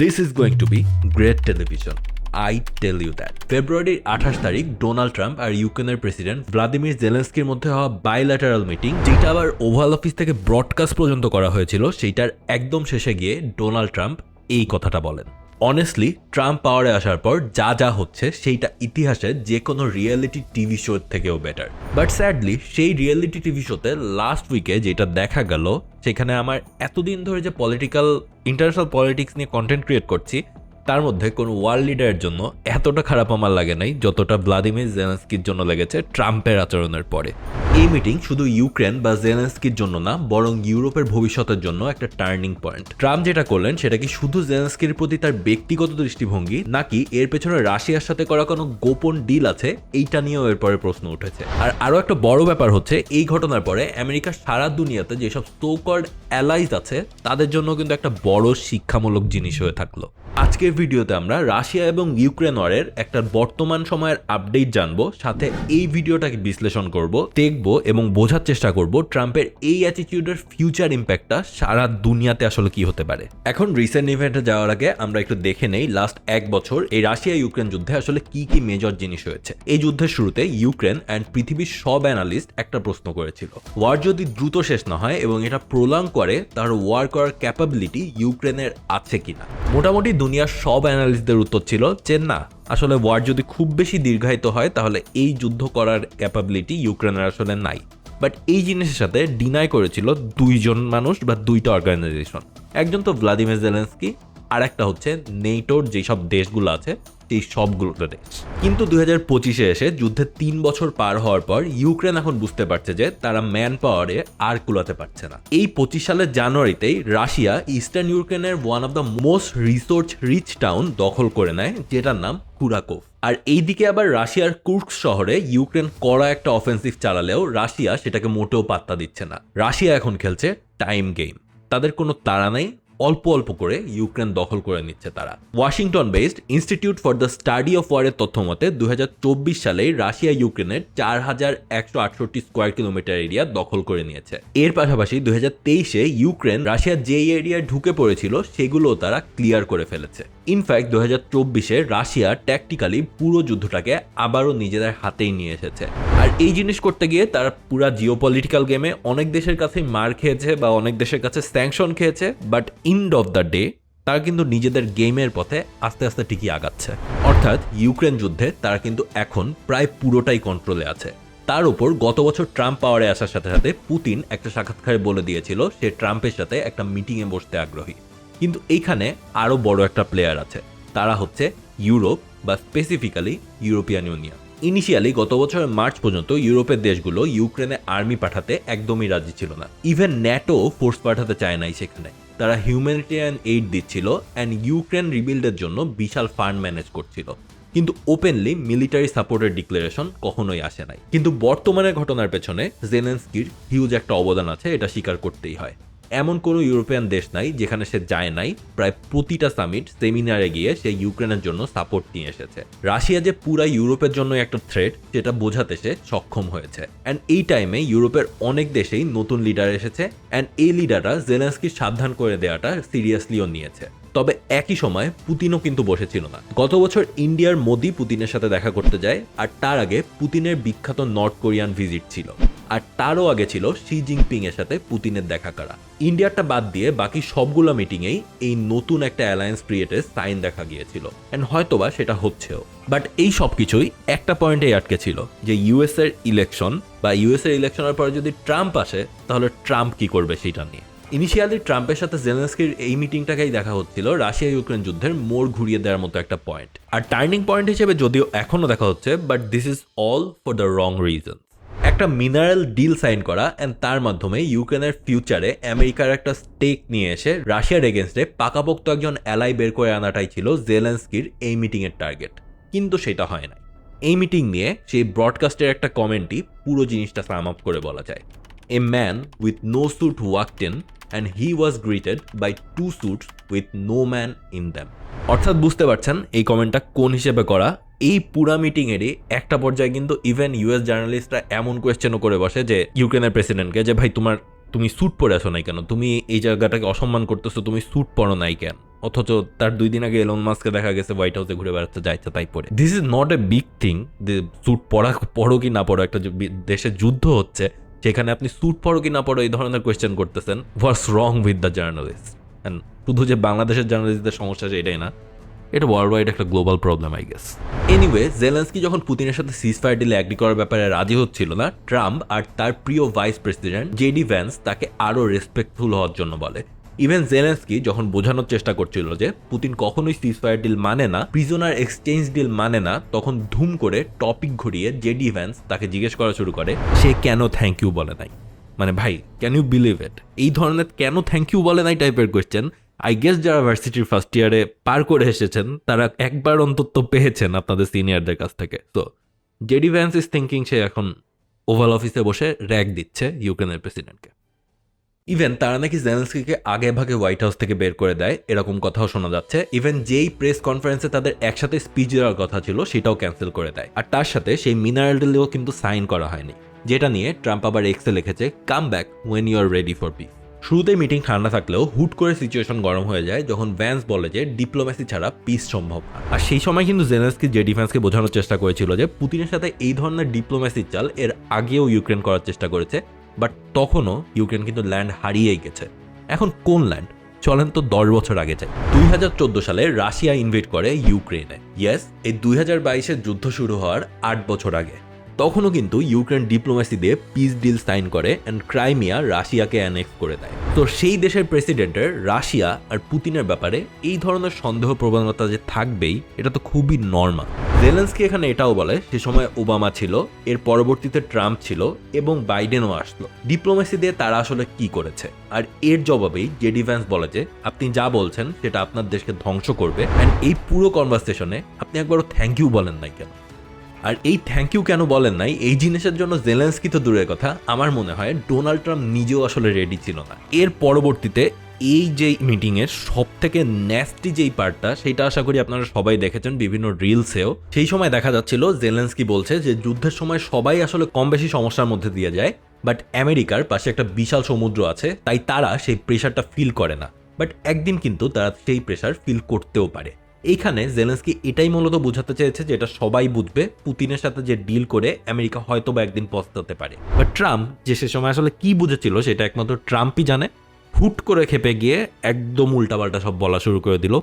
This is going to be great television I tell you that ফেব্রুয়ারির আঠাশ তারিখ Donald Trump আর ইউক্রেনের president Vladimir জেলেন্সকির মধ্যে হওয়া বাইল্যাটারাল মিটিং যেটা আবার ওভাল অফিস থেকে ব্রডকাস্ট পর্যন্ত করা হয়েছিল, সেইটার একদম শেষে গিয়ে ডোনাল্ড ট্রাম্প এই কথাটা বলেন। অনেস্টলি ট্রাম্প পাওয়ারে আসার পর যা যা হচ্ছে, সেইটা ইতিহাসের যে কোনো রিয়েলিটি টিভি শোর থেকেও বেটার বাট স্যাডলি সেই রিয়েলিটি টিভি শোতে লাস্ট উইকে যেটা দেখা গেল, সেখানে আমার এতদিন ধরে যে পলিটিক্যাল ইন্টারন্যাশনাল পলিটিক্স নিয়ে কন্টেন্ট ক্রিয়েট করছি তার মধ্যে কোনো ওয়ার্ল্ড লিডারের জন্য এতটা খারাপ আমার লাগে নাই, যতটা ভ্লাদিমির জেলেন্সকির জন্য লেগেছে ট্রাম্পের আচরণের পরে। এই মিটিং শুধু ইউক্রেন বা জেলেন্সকির জন্য না, বরং ইউরোপের ভবিষ্যতের জন্য একটা টার্নিং পয়েন্ট ট্রাম্প যেটা করলেন, সেটা কি শুধু জেলেন্সকির প্রতি তার ব্যক্তিগত দৃষ্টিভঙ্গি, নাকি এর পেছনে রাশিয়ার সাথে করা কোনো গোপন ডিল আছে? এইটা নিয়েও এরপরে প্রশ্ন উঠেছে। আর আরও একটা বড় ব্যাপার হচ্ছে, এই ঘটনার পরে আমেরিকার সারা দুনিয়াতে যেসব সোকল্ড অ্যালাইজ আছে, তাদের জন্য কিন্তু একটা বড় শিক্ষামূলক জিনিস হয়ে থাকল। আজকের ভিডিওতে আমরা রাশিয়া এবং ইউক্রেন ওয়ারের একটা বর্তমান সময়ের আপডেট জানব, সাথে এই ভিডিওটাকে বিশ্লেষণ করব, দেখব এবং বোঝার চেষ্টা করব ট্রাম্পের এই অ্যাটিটিউডের ফিউচার ইম্প্যাক্টটা সারা দুনিয়াতে আসলে কি হতে পারে। এখন রিসেন্ট ইভেন্টে যাওয়ার আগে আমরা একটু দেখে নেই লাস্ট এক বছর এই রাশিয়া ইউক্রেন যুদ্ধে আসলে কি কি মেজর জিনিস হয়েছে। এই যুদ্ধের শুরুতে ইউক্রেন অ্যান্ড পৃথিবীর সব অ্যানালিস্ট একটা প্রশ্ন করেছিল। ওয়ার যদি দ্রুত শেষ না হয় এবং এটা প্রোলাং করে, তার ওয়ার করার ক্যাপাবিলিটি ইউক্রেনের আছে কিনা? মোটামুটি দুনিয়ার সব অ্যানালিস্টদের উত্তর ছিল যে, না, আসলে ওয়ার যদি খুব বেশি দীর্ঘায়িত হয়, তাহলে এই যুদ্ধ করার ক্যাপাবিলিটি ইউক্রেনের আসলে নাই। বাট এই জিনিসের সাথে ডিনাই করেছিল দুইজন মানুষ বা দুইটা অর্গানাইজেশন একজন তো ভ্লাদিমির জেলেন্সকি আর একটা হচ্ছে নেটোর যেসব দেশগুলো আছে সেই সবগুলোতে কিন্তু দুই হাজার পঁচিশে এসে যুদ্ধের তিন বছর পার হওয়ার পর ইউক্রেন এখন বুঝতে পারছে যে তারা ম্যান পাওয়ারে আর কুলাতে পারছে না। এই পঁচিশ সালের জানুয়ারিতেই রাশিয়া ইস্টার্ন ইউক্রেনের one of the most resource rich town দখল করে নেয়, যেটার নাম কুরাকোভ। আর এইদিকে আবার রাশিয়ার কুর্ক শহরে ইউক্রেন কড়া একটা অফেন্সিভ চালালেও রাশিয়া সেটাকে মোটেও পাত্তা দিচ্ছে না। রাশিয়া এখন খেলছে টাইম গেম তাদের কোনো তাড়া নেই অল্প অল্প করে ইউক্রেন দখল করে নিচ্ছে তারা। Washington based institute for the study of ওয়ারের তথ্য মতে, দুই হাজার চব্বিশ সালে রাশিয়া ইউক্রেনের চার হাজার একশো আটষট্টি স্কোয়ার কিলোমিটার এরিয়া দখল করে নিয়েছে। এর পাশাপাশি দু ইউক্রেন রাশিয়া যে এরিয়ায় ঢুকে পড়েছিল সেগুলো তারা ক্লিয়ার করে ফেলেছে। ইনফ্যাক্ট দু হাজার চব্বিশে রাশিয়া ট্যাকটিক্যালি পুরো যুদ্ধটাকে আবারও নিজেদের হাতেই নিয়ে এসেছে। আর এই জিনিস করতে গিয়ে তারা পুরা জিওপলিটিক্যাল গেমে অনেক দেশের কাছে মার খেয়েছে বা অনেক দেশের কাছে স্যাংশন খেয়েছে but end of the day তারা কিন্তু নিজেদের গেমের পথে আস্তে আস্তে ঠিকই আগাচ্ছে। অর্থাৎ ইউক্রেন যুদ্ধে তারা কিন্তু এখন প্রায় পুরোটাই কন্ট্রোলে আছে। তার উপর গত বছর ট্রাম্প পাওয়ারে আসার সাথে সাথে পুতিন একটা সাক্ষাৎকারে বলে দিয়েছিল, সে ট্রাম্পের সাথে একটা মিটিংয়ে বসতে আগ্রহী। কিন্তু এইখানে আরও বড় একটা প্লেয়ার আছে। তারা হচ্ছে ইউরোপ বা স্পেসিফিক্যালি ইউরোপিয়ান ইউনিয়ন। ইনিশিয়ালি গত বছরের মার্চ পর্যন্ত ইউরোপের দেশগুলো ইউক্রেনে আর্মি পাঠাতে একদমই রাজি ছিল না। ইভেন ন্যাটো ফোর্স পাঠাতে চায় নাই সেখানে। তারা হিউম্যানিটেরিয়ান এইড দিচ্ছিল অ্যান্ড ইউক্রেন রিবিল্ডের জন্য বিশাল ফান্ড ম্যানেজ করছিল। কিন্তু ওপেনলি মিলিটারি সাপোর্টের ডিক্লারেশন কখনোই আসে নাই। কিন্তু বর্তমানে ঘটনার পেছনে জেলেন্সকির হিউজ একটা অবদান আছে, এটা স্বীকার করতেই হয়। এমন কোনো ইউরোপিয়ান দেশ নাই যেখানে সে যায় নাই। প্রায় প্রতিটা সামিট সেমিনারে গিয়ে সে ইউক্রেনের জন্য সাপোর্ট নিয়ে এসেছে। রাশিয়া যে পুরা ইউরোপের জন্য একটা থ্রেট সেটা বোঝাতে সে সক্ষম হয়েছে। অ্যান্ড এই টাইমে ইউরোপের অনেক দেশেই নতুন লিডার এসেছে। অ্যান্ড এই লিডাররা জেলেন্সকি সাবধান করে দেওয়াটা সিরিয়াসলিও নিয়েছে। তবে একই সময় পুতিনও কিন্তু বসেছিল না। গত বছর ইন্ডিয়ার মোদি পুতিনের সাথে দেখা করতে যায়, আর তার আগে পুতিনের বিখ্যাত নর্থ কোরিয়ান ভিজিট ছিল। আর তারও আগে ছিল শি জিনপিং এর সাথে পুতিনের দেখা করা। ইন্ডিয়ারটা বাদ দিয়ে বাকি সবগুলো মিটিংয়েই এই নতুন একটা অ্যালায়েন্স ক্রিয়েটের সাইন দেখা গিয়েছিল। অ্যান্ড হয়তোবা সেটা হচ্ছেও। বাট এই সব কিছুই একটা পয়েন্টেই আটকে ছিল, যে ইউএস এর ইলেকশন বা ইউএস এর ইলেকশনের পরে যদি ট্রাম্প আসে, তাহলে ট্রাম্প কি করবে সেটা নিয়ে। ইনিশিয়ালি ট্রাম্পের সাথে জেলেন্সকির এই মিটিংটাকেই দেখা হচ্ছিল রাশিয়া ইউক্রেন যুদ্ধের মোড় ঘুরিয়ে দেওয়ার মতো একটা পয়েন্ট আর টার্নিং পয়েন্ট হিসেবে যদিও এখনও দেখা হচ্ছে but this is all for the wrong reason একটা মিনারেল ডিল সাইন করা অ্যান্ড তার মাধ্যমে ইউক্রেনের ফিউচারে আমেরিকার একটা স্টেক নিয়ে এসে রাশিয়ার এগেনস্টে পাকাপোক্ত একজন অ্যালাই বের করে আনাটাই ছিল জেলেন্সকির এই মিটিংয়ের টার্গেট কিন্তু সেটা হয় না এই মিটিং নিয়ে সেই ব্রডকাস্টের একটা কমেন্টই পুরো জিনিসটা সাম আপ করে বলা যায়। A man with no suit walked in and he was greeted by two suits with no man in them অর্থাৎ বুঝতে পারছেন এই কমেন্টটা কোন হিসেবে করা? এই পুরা মিটিংয়েরই একটা পর্যায়ে কিন্তু ইভেন ইউএস জার্নালিস্টরা এমন কোয়েশ্চেনও করে বসে যে ইউক্রেনের প্রেসিডেন্টকে যে, ভাই, তোমার, তুমি স্যুট পরে আসো নাই কেন? তুমি এই জায়গাটাকে অসম্মান করতেছো, তুমি স্যুট পরো নাই কেন? অথচ তার দুই দিন আগে এলন মাস্ককে দেখা গেছে হোয়াইট হাউসে ঘুরে বেড়াতে যাইছে তাই পরে। This is not a big thing যে স্যুট পরা পড়ো কি না পড়ো একটা দেশে যুদ্ধ হচ্ছে সেখানে আপনি স্যুট পরো কি না পড়ো এই ধরনের কোয়েশ্চেন করতেছেন। What's wrong with the journalist and শুধু যে বাংলাদেশের জার্নালিস্টদের সমস্যা আছে এটাই না, এটা ওয়ার্ল্ড ওয়াইড একটা global problem I guess anyway Zelensky যখন পুতিনের সাথে সিজ ফায়ার ডিলে অ্যাগ্রি করার ব্যাপারে রাজি হচ্ছিল না ট্রাম্প আর তার প্রিয় ভাইস প্রেসিডেন্ট জেডি ভ্যান্স তাকে আরও রেসপেক্টফুল হওয়ার জন্য বলে। ইভেন জেলেন্সকি যখন বোঝানোর চেষ্টা করছিল যে পুতিন কখনোই সিজ ফায়ার ডিল মানে না প্রিজনার এক্সচেঞ্জ ডিল মানে না, তখন ধুম করে টপিক ঘুরিয়ে জেডি ভ্যান্স তাকে জিজ্ঞেস করা শুরু করে, সে কেন থ্যাংক ইউ বলে নাই? মানে ভাই ক্যান ইউ বিলিভ ইট এই ধরনের কেন থ্যাংক ইউ বলে নাই টাইপের কোয়েশ্চেন আই গেস যারা ভার্সিটির ফার্স্ট ইয়ারে পার করে এসেছেন, তারা একবার অন্তত পেয়েছেন আপনাদের সিনিয়রদের কাছ থেকে। তো জেডি ভ্যান্স ইজ থিঙ্কিং সে এখন ওভাল অফিসে বসে র্যাক দিচ্ছে ইউক্রেনের প্রেসিডেন্টকে ইভেন তারা নাকি জেলেন্সকিকে আগে ভাগে হোয়াইট হাউস থেকে বের করে দেয়, এরকম কথাও শোনা যাচ্ছে। ইভেন যেই প্রেস কনফারেন্সে তাদের একসাথে স্পিচ দেওয়ার কথা ছিল, সেটাও ক্যান্সেল করে দেয়। আর তার সাথে সেই মিনারেল ডিলেও কিন্তু সাইন করা হয়নি, যেটা নিয়ে ট্রাম্প আবার এক্সে লিখেছে come back when you are ready for peace শুরুতেই মিটিং ঠান্ডা থাকলেও হুট করে সিচুয়েশন গরম হয়ে যায়, যখন ভ্যান্স বলে যে ডিপ্লোম্যাসি ছাড়া পিস সম্ভব আর সেই সময় কিন্তু জেনেস্কি যে ডিফেন্সকে বোঝানোর চেষ্টা করেছিল যে পুতিনের সাথে এই ধরনের ডিপ্লোম্যাসির চাল এর আগেও ইউক্রেন করার চেষ্টা করেছে। বাট তখনও ইউক্রেন কিন্তু ল্যান্ড হারিয়েই গেছে। এখন কোন ল্যান্ড চলেন তো দশ বছর আগে যাই। দুই হাজার চোদ্দ সালে রাশিয়া ইনভেট করে ইউক্রেনে ইয়েস এই দুই হাজার যুদ্ধ শুরু হওয়ার আট বছর আগে। তখনও কিন্তু ইউক্রেন ডিপ্লোমেসি দিয়ে পিস ডিল সাইন করে অ্যান্ড ক্রাইমিয়া রাশিয়াকে অ্যানেক্স করে দেয়। তো সেই দেশের প্রেসিডেন্টের রাশিয়া আর পুতিনের ব্যাপারে এই ধরনের সন্দেহ প্রবণতা যে থাকবেই, এটা তো খুবই নর্মাল জেলেন্সকি এখানে এটাও বলে, সে সময় ওবামা ছিল, এর পরবর্তীতে ট্রাম্প ছিল এবং বাইডেনও আসলো। ডিপ্লোমেসি দিয়ে তারা আসলে কি করেছে? আর এর জবাবেই জেডি ভ্যান্স বলে যে, আপনি যা বলছেন সেটা আপনার দেশকে ধ্বংস করবে। অ্যান্ড এই পুরো কনভারসেশনে আপনি একবারও থ্যাংক ইউ বলেন নাই কেন? আর এই থ্যাংক ইউ কেন বলেন নাই? এই জিনিসের জন্য জেলেন্সকি তো দূরের কথা। আমার মনে হয় ডোনাল্ড ট্রাম্প নিজেও আসলে রেডি ছিল না। এর পরবর্তীতে এই যে মিটিংয়ের সব থেকে ন্যাস্টি যেই পার্টটা সেটা আশা করি আপনারা সবাই দেখেছেন বিভিন্ন রিলসেও সেই সময় দেখা যাচ্ছিল জেলেন্সকি বলছে যে যুদ্ধের সময় সবাই আসলে কম বেশি সমস্যার মধ্যে দিয়ে যায় বাট আমেরিকার পাশে একটা বিশাল সমুদ্র আছে, তাই তারা সেই প্রেশারটা ফিল করে না। বাট একদিন কিন্তু তারা সেই প্রেশার ফিল করতেও পারে। এইখানে জেলেন্সকি এটাই মূলত বোঝাতে চেয়েছে যে এটা সবাই বুঝবে, পুতিনের সাথে যে ডিল করে আমেরিকা হয়তো বা একদিন পস্তাতে পারে। বা ট্রাম্প যে সে সময় আসলে কি বুঝেছিল সেটা একমাত্র ট্রাম্পই জানে। হুট করে খেপে গিয়ে একদম উল্টাপাল্টা সব বলা শুরু করে দিল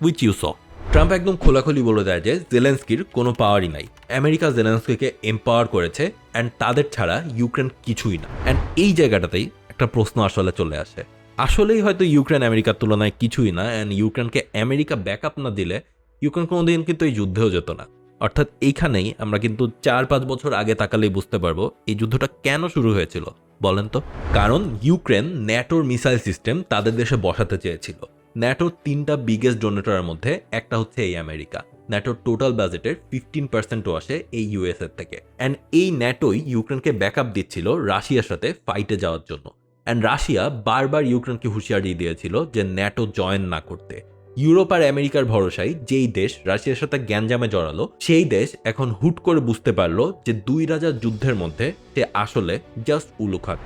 উইচ ইউ স ট্রাম্প একদম খোলাখুলি বলে দেয় যে জেলেন্সকির কোনো পাওয়ারই নাই। আমেরিকা জেলেন্সকিকে এম্পাওয়ার করেছে অ্যান্ড তাদের ছাড়া ইউক্রেন কিছুই না। অ্যান্ড এই জায়গাটাতেই একটা প্রশ্ন আসলে চলে আসে। আসলেই হয়তো ইউক্রেন আমেরিকার তুলনায় কিছুই না অ্যান্ড ইউক্রেনকে আমেরিকা ব্যাকআপ না দিলে ইউক্রেন কোনোদিন কিন্তু এই যুদ্ধেও যেত না। অর্থাৎ এইখানেই আমরা কিন্তু চার পাঁচ বছর আগে তাকালেই বুঝতে পারব এই যুদ্ধটা কেন শুরু হয়েছিল, বলেন তো? কারণ ইউক্রেন ন্যাটোর মিসাইল সিস্টেম তাদের দেশে বসাতে চেয়েছিল। ন্যাটোর তিনটা বিগেস্ট ডোনেটরের মধ্যে একটা হচ্ছে এই আমেরিকা। ন্যাটোর টোটাল বাজেটের ফিফটিন পার্সেন্টও আসে এই ইউএসএর থেকে। অ্যান্ড এই ন্যাটোই ইউক্রেনকে ব্যাকআপ দিচ্ছিল রাশিয়ার সাথে ফাইটে যাওয়ার জন্য। অ্যান্ড রাশিয়া বারবার ইউক্রেনকে হুঁশিয়ারি দিয়েছিল যে ন্যাটো জয়েন না করতে। ইউরোপ আর আমেরিকার ভরসায় যেই দেশ রাশিয়ার সাথে গ্যাঞ্জামে জড়ালো, সেই দেশ এখন হুট করে বুঝতে পারল যে দুই রাজার যুদ্ধের মধ্যে সে আসলে জাস্ট উলুখাত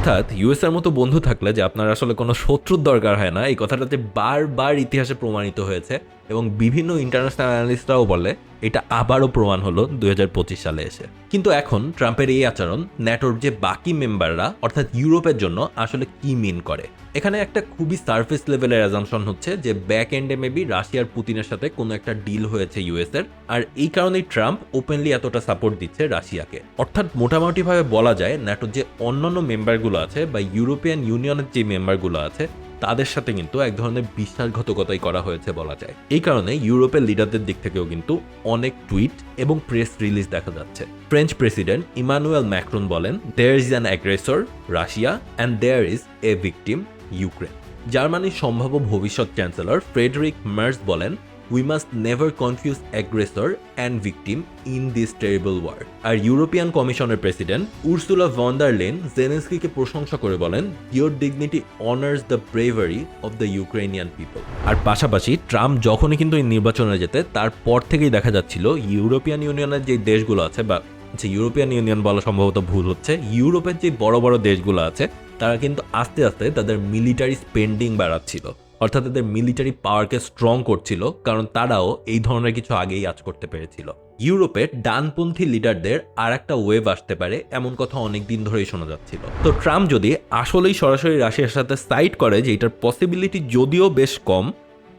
অর্থাৎ ইউএস এর মতো বন্ধু থাকলে যে আপনার আসলে কোনো শত্রুর দরকার হয় না, এই কথাটাতে বারবার ইতিহাসে প্রমাণিত হয়েছে এবং বিভিন্ন ইন্টারন্যাশনাল অ্যানালিস্টরাও বলে, এটা আবারও প্রমাণ হলো দুই হাজার পঁচিশ সালে এসে। কিন্তু এখন ট্রাম্পের এই আচরণ ন্যাটোর যে বাকি মেম্বাররা অর্থাৎ ইউরোপের জন্য, আসলে কি মিন করে? এখানে একটা খুবই সার্ফেস লেভেলের অ্যাজামশন হচ্ছে যে ব্যাক এন্ডে মেবি রাশিয়ার পুতিনের সাথে কোনো একটা ডিল হয়েছে ইউএস এর আর এই কারণেই ট্রাম্প ওপেনলি এতটা সাপোর্ট দিচ্ছে রাশিয়াকে। অর্থাৎ মোটামুটিভাবে বলা যায় ন্যাটোর যে অন্যান্য মেম্বারগুলো আছে বা ইউরোপিয়ান ইউনিয়নের যে মেম্বারগুলো আছে, তাদের সাথে কিন্তু এক ধরনের বিশ্বাসঘাতকতাই করা হয়েছে বলা যায়। এই কারণে ইউরোপের লিডারদের দিক থেকেও কিন্তু অনেক টুইট এবং প্রেস রিলিজ দেখা যাচ্ছে। ফ্রেঞ্চ প্রেসিডেন্ট ইমানুয়েল ম্যাক্রন বলেন there is an aggressor Russia and there is a victim Ukraine জার্মানির সম্ভাব্য ভবিষ্যৎ চ্যান্সেলর ফ্রেডরিক মার্স বলেন we must never confuse aggressor and victim in this terrible war আর European কমিশনের president Ursula von der Leyen জেনেস্কিকে প্রশংসা করে বলেন your dignity honours the bravery of the Ukrainian people আর পাশাপাশি ট্রাম্প যখনই কিন্তু এই নির্বাচনে যেতে তারপর থেকেই দেখা যাচ্ছিল ইউরোপিয়ান ইউনিয়নের যে দেশগুলো আছে বা আচ্ছা ইউরোপিয়ান ইউনিয়ন বলা সম্ভবত ভুল হচ্ছে, ইউরোপের যে বড় বড় দেশগুলো আছে, তারা কিন্তু আস্তে আস্তে তাদের মিলিটারি স্পেন্ডিং বাড়াচ্ছিল। অর্থাৎ তাদের মিলিটারি পাওয়ারকে স্ট্রং করছিল, কারণ তারাও এই ধরনের কিছু আগেই আজ করতে পেরেছিল। ইউরোপের ডানপন্থী লিডারদের আর একটা ওয়েভ আসতে পারে, এমন কথা অনেক দিন ধরেই শোনা যাচ্ছিল। তো ট্রাম্প যদি আসলেই সরাসরি রাশিয়ার সাথে সাইড করে যে এটার পসিবিলিটি যদিও বেশ কম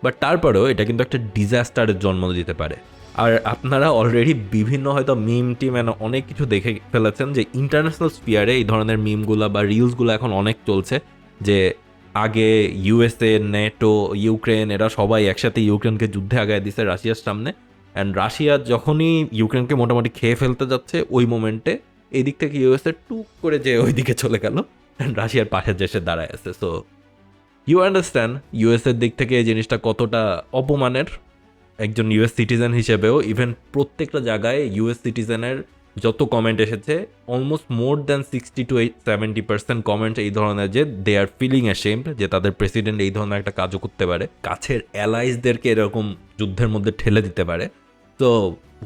বাট তারপরেও এটা কিন্তু একটা ডিজাস্টারের জন্ম দিতে পারে। আর আপনারা অলরেডি বিভিন্ন হয়তো মিম টিম অনেক কিছু দেখে ফেলেছেন যে ইন্টারন্যাশনাল স্পিয়ারে এই ধরনের মিমগুলো বা রিলসগুলো এখন অনেক চলছে, যে আগে ইউএসএ নেটো ইউক্রেন এরা সবাই একসাথে ইউক্রেনকে যুদ্ধে আগায় দিছে রাশিয়ার সামনে। অ্যান্ড রাশিয়া যখনই ইউক্রেনকে মোটামুটি খেয়ে ফেলতে যাচ্ছে, ওই মোমেন্টে এই দিক থেকে ইউএসএ টুক করে যে ওই দিকে চলে গেল। অ্যান্ড রাশিয়ার পাশে দেশে দাঁড়ায় আছে। সো ইউ আন্ডারস্ট্যান্ড ইউএসের দিক থেকে এই জিনিসটা কতটা অপমানের। একজন ইউএস সিটিজেন হিসেবেও ইভেন প্রত্যেকটা জায়গায় ইউএস সিটিজেনের যত কমেন্ট এসেছে almost more than sixty to eight seventy percent comment এই ধরনের যে দে আর ফিলিং অ্যাশেমড যে তাদের প্রেসিডেন্ট এই ধরনের একটা কাজও করতে পারে। কাছের অ্যালাইজদেরকে এরকম যুদ্ধের মধ্যে ঠেলে দিতে পারে। তো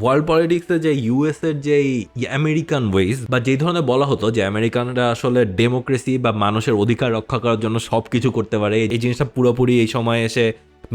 ওয়ার্ল্ড পলিটিক্সে যে ইউএসের যে আমেরিকান ওয়েজ বা যেই ধরনের বলা হতো যে আমেরিকানরা আসলে ডেমোক্রেসি বা মানুষের অধিকার রক্ষা করার জন্য সব কিছু করতে পারে, এই জিনিসটা পুরোপুরি এই সময় এসে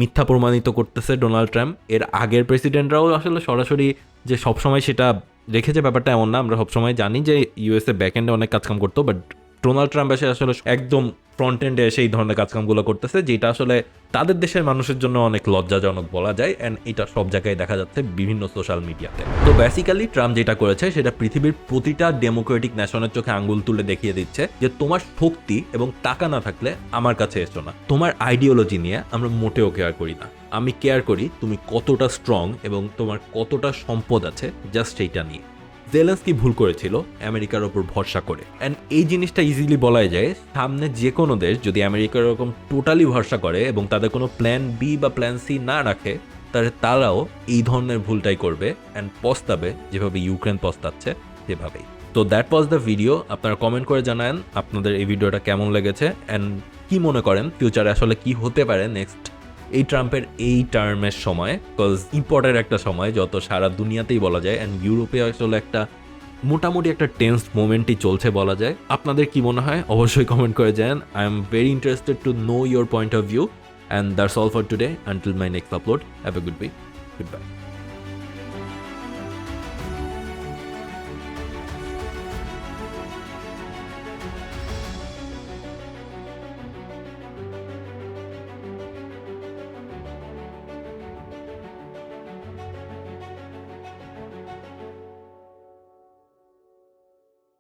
মিথ্যা প্রমাণিত করতেছে ডোনাল্ড ট্রাম্প এর আগের প্রেসিডেন্টরাও আসলে সরাসরি যে সবসময় সেটা রেখেছে ব্যাপারটা এমন না, আমরা সবসময় জানি যে ইউএসএ ব্যাকএন্ডে অনেক কাজ কাম করতো বাট ডোনাল্ড ট্রাম্প এসে আসলে একদম ফ্রন্ট এন্ডে এসে এই ধরনের কাজকামগুলো করতেছে, যেটা আসলে তাদের দেশের মানুষের জন্য অনেক লজ্জাজনক বলা যায় অ্যান্ড এটা সব জায়গায় দেখা যাচ্ছে বিভিন্ন সোশ্যাল মিডিয়াতে তো। বেসিক্যালি ট্রাম্প যেটা করেছে, সেটা পৃথিবীর প্রতিটা ডেমোক্রেটিক ন্যাশনের চোখে আঙ্গুল তুলে দেখিয়ে দিচ্ছে যে, তোমার শক্তি এবং টাকা না থাকলে আমার কাছে এসো না। তোমার আইডিওলজি নিয়ে আমরা মোটেও কেয়ার করি না। আমি কেয়ার করি তুমি কতটা স্ট্রং এবং তোমার কতটা সম্পদ আছে জাস্ট সেইটা নিয়ে। জেলেন্সকি ভুল করেছিল, আমেরিকার ওপর ভরসা করে। অ্যান্ড এই জিনিসটা ইজিলি বলাই যায়, সামনে যে কোনো দেশ যদি আমেরিকার ওরকম টোটালি ভরসা করে এবং তাদের কোনো প্ল্যান বি বা প্ল্যান সি না রাখে, তাহলে তারাও এই ধরনের ভুলটাই করবে অ্যান্ড পস্তাবে, যেভাবে ইউক্রেন পস্তাচ্ছে, সেভাবেই। তো দ্যাট ওয়াজ দ্য ভিডিও আপনারা কমেন্ট করে জানান আপনাদের এই ভিডিওটা কেমন লেগেছে অ্যান্ড কি মনে করেন? ফিউচারে আসলে কি হতে পারে? নেক্সট এই ট্রাম্পের এই টার্মের সময় বিকজ ইম্পর্টের একটা সময়, যত সারা দুনিয়াতেই বলা যায় অ্যান্ড ইউরোপে আসলে একটা মোটামুটি একটা টেন্স মোমেন্টই চলছে বলা যায়। আপনাদের কি মনে হয়? অবশ্যই কমেন্ট করে যান I am very interested to know your point of view and that's all for today until my next upload have a good be good bye